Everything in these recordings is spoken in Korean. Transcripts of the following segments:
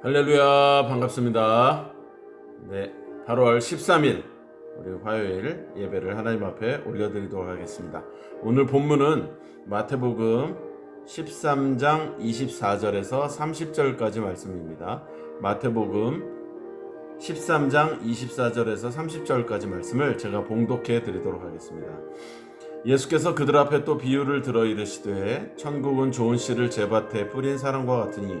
할렐루야 반갑습니다. 네, 8월 13일 우리 화요일 예배를 하나님 앞에 올려드리도록 하겠습니다. 오늘 본문은 마태복음 13장 24절에서 30절까지 말씀입니다. 마태복음 13장 24절에서 30절까지 말씀을 제가 봉독해 드리도록 하겠습니다. 예수께서 그들 앞에 또 비유를 들어 이르시되 천국은 좋은 씨를 제밭에 뿌린 사람과 같으니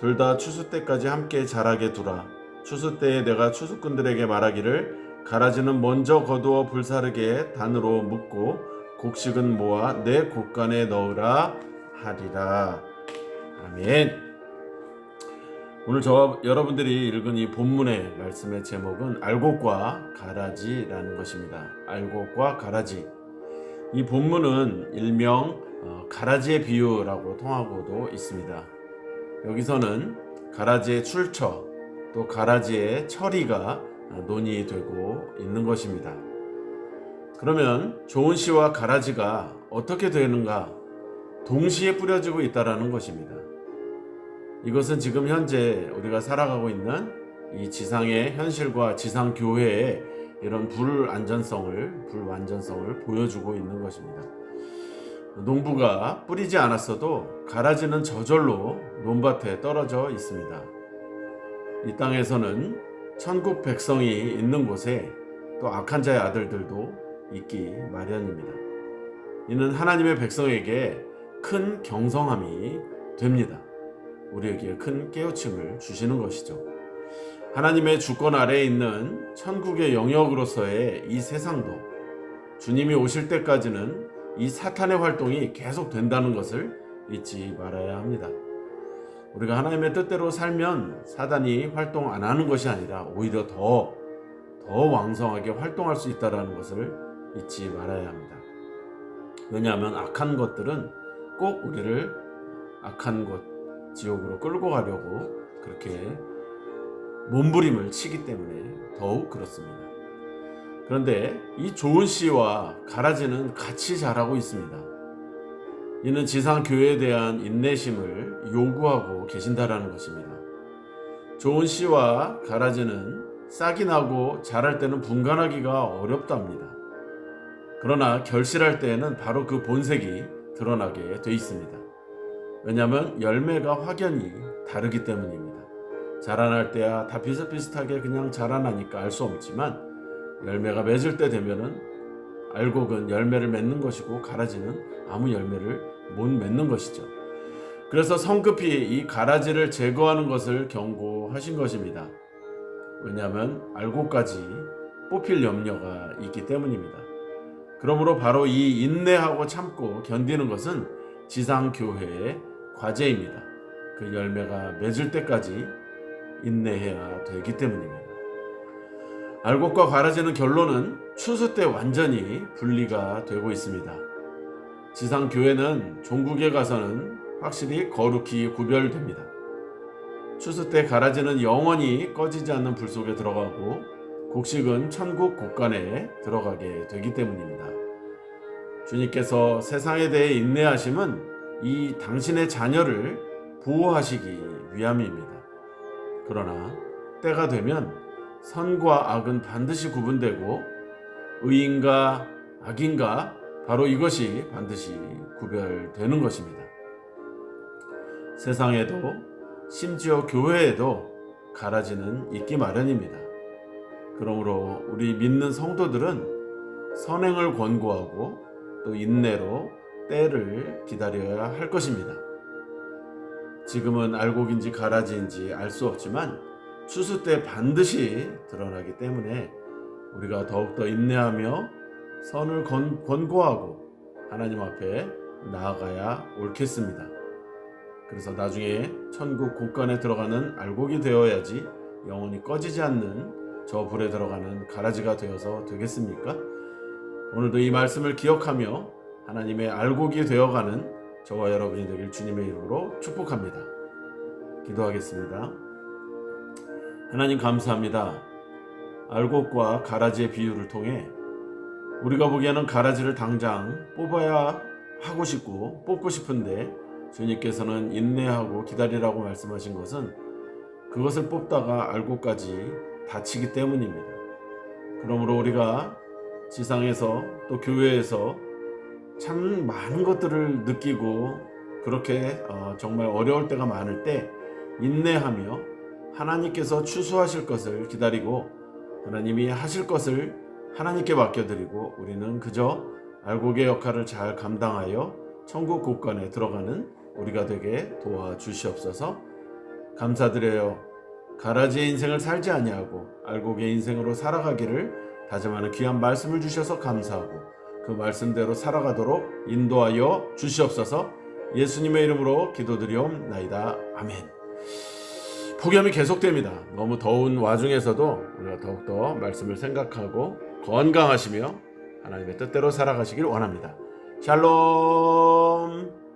둘 다 추수 때까지 함께 자라게 두라. 추수 때에 내가 추수꾼들에게 말하기를 가라지는 먼저 거두어 불사르게 단으로 묶고 곡식은 모아 내 곡간에 넣으라 하리라. 아멘. 오늘 저 여러분들이 읽은 이 본문의 말씀의 제목은 알곡과 가라지라는 것입니다. 알곡과 가라지. 이 본문은 일명 어, 가라지의 비유라고 통하고도 있습니다. 여기서는 가라지의 출처 또 가라지의 처리가 논의되고 있는 것입니다. 그러면 좋은 씨와 가라지가 어떻게 되는가 동시에 뿌려지고 있다라는 것입니다. 이것은 지금 현재 우리가 살아가고 있는 이 지상의 현실과 지상 교회의 이런 불안전성을 불완전성을 보여주고 있는 것입니다. 농부가 뿌리지 않았어도 가라지는 저절로 논밭에 떨어져 있습니다. 이 땅에서는 천국 백성이 있는 곳에 또 악한 자의 아들들도 있기 마련입니다. 이는 하나님의 백성에게 큰 경성함이 됩니다. 우리에게 큰 깨우침을 주시는 것이죠. 하나님의 주권 아래에 있는 천국의 영역으로서의 이 세상도 주님이 오실 때까지는 이 사탄의 활동이 계속 된다는 것을 잊지 말아야 합니다. 우리가 하나님의 뜻대로 살면 사단이 활동 안 하는 것이 아니라 오히려 더, 더 왕성하게 활동할 수 있다는 것을 잊지 말아야 합니다. 왜냐하면 악한 것들은 꼭 우리를 악한 곳, 지옥으로 끌고 가려고 그렇게 몸부림을 치기 때문에 더욱 그렇습니다. 그런데 이 좋은 씨와 가라지는 같이 자라고 있습니다. 이는 지상 교회에 대한 인내심을 요구하고 계신다라는 것입니다. 좋은 씨와 가라지는 싹이 나고 자랄 때는 분간하기가 어렵답니다. 그러나 결실할 때에는 바로 그 본색이 드러나게 돼 있습니다. 왜냐하면 열매가 확연히 다르기 때문입니다. 자라날 때야 다 비슷비슷하게 그냥 자라나니까 알 수 없지만 열매가 맺을 때 되면은 알곡은 열매를 맺는 것이고 가라지는 아무 열매를 못 맺는 것이죠. 그래서 성급히 이 가라지를 제거하는 것을 경고하신 것입니다. 왜냐하면 알곡까지 뽑힐 염려가 있기 때문입니다. 그러므로 바로 이 인내하고 참고 견디는 것은 지상 교회의 과제입니다. 그 열매가 맺을 때까지 인내해야 되기 때문입니다. 알곡과 가라지는 결론은 추수 때 완전히 분리가 되고 있습니다. 지상 교회는 종국에 가서는 확실히 거룩히 구별됩니다. 추수 때 가라지는 영원히 꺼지지 않는 불 속에 들어가고 곡식은 천국 곳간에 들어가게 되기 때문입니다. 주님께서 세상에 대해 인내하심은 이 당신의 자녀를 보호하시기 위함입니다. 그러나 때가 되면 선과 악은 반드시 구분되고 의인과 악인가 바로 이것이 반드시 구별되는 것입니다. 세상에도 심지어 교회에도 가라지는 있기 마련입니다. 그러므로 우리 믿는 성도들은 선행을 권고하고 또 인내로 때를 기다려야 할 것입니다. 지금은 알곡인지 가라지인지 알 수 없지만 추수 때 반드시 드러나기 때문에 우리가 더욱더 인내하며 선을 권, 권고하고 하나님 앞에 나아가야 옳겠습니다. 그래서 나중에 천국 곳간에 들어가는 알곡이 되어야지 영원히 꺼지지 않는 저 불에 들어가는 가라지가 되어서 되겠습니까? 오늘도 이 말씀을 기억하며 하나님의 알곡이 되어가는 저와 여러분이 되길 주님의 이름으로 축복합니다. 기도하겠습니다. 하나님 감사합니다. 알곡과 가라지의 비유를 통해 우리가 보기에는 가라지를 당장 뽑아야 하고 싶고 뽑고 싶은데 주님께서는 인내하고 기다리라고 말씀하신 것은 그것을 뽑다가 알곡까지 다치기 때문입니다. 그러므로 우리가 지상에서 또 교회에서 참 많은 것들을 느끼고 그렇게 어, 정말 어려울 때가 많을 때 인내하며 하나님께서 추수하실 것을 기다리고 하나님이 하실 것을 하나님께 맡겨드리고 우리는 그저 알곡의 역할을 잘 감당하여 천국 곳간에 들어가는 우리가 되게 도와주시옵소서 감사드려요. 가라지의 인생을 살지 아니하고 알곡의 인생으로 살아가기를 다짐하는 귀한 말씀을 주셔서 감사하고 그 말씀대로 살아가도록 인도하여 주시옵소서 예수님의 이름으로 기도드리옵나이다. 아멘. 폭염이 계속됩니다. 너무 더운 와중에서도 우리가 더욱더 말씀을 생각하고 건강하시며 하나님의 뜻대로 살아가시길 원합니다. 샬롬.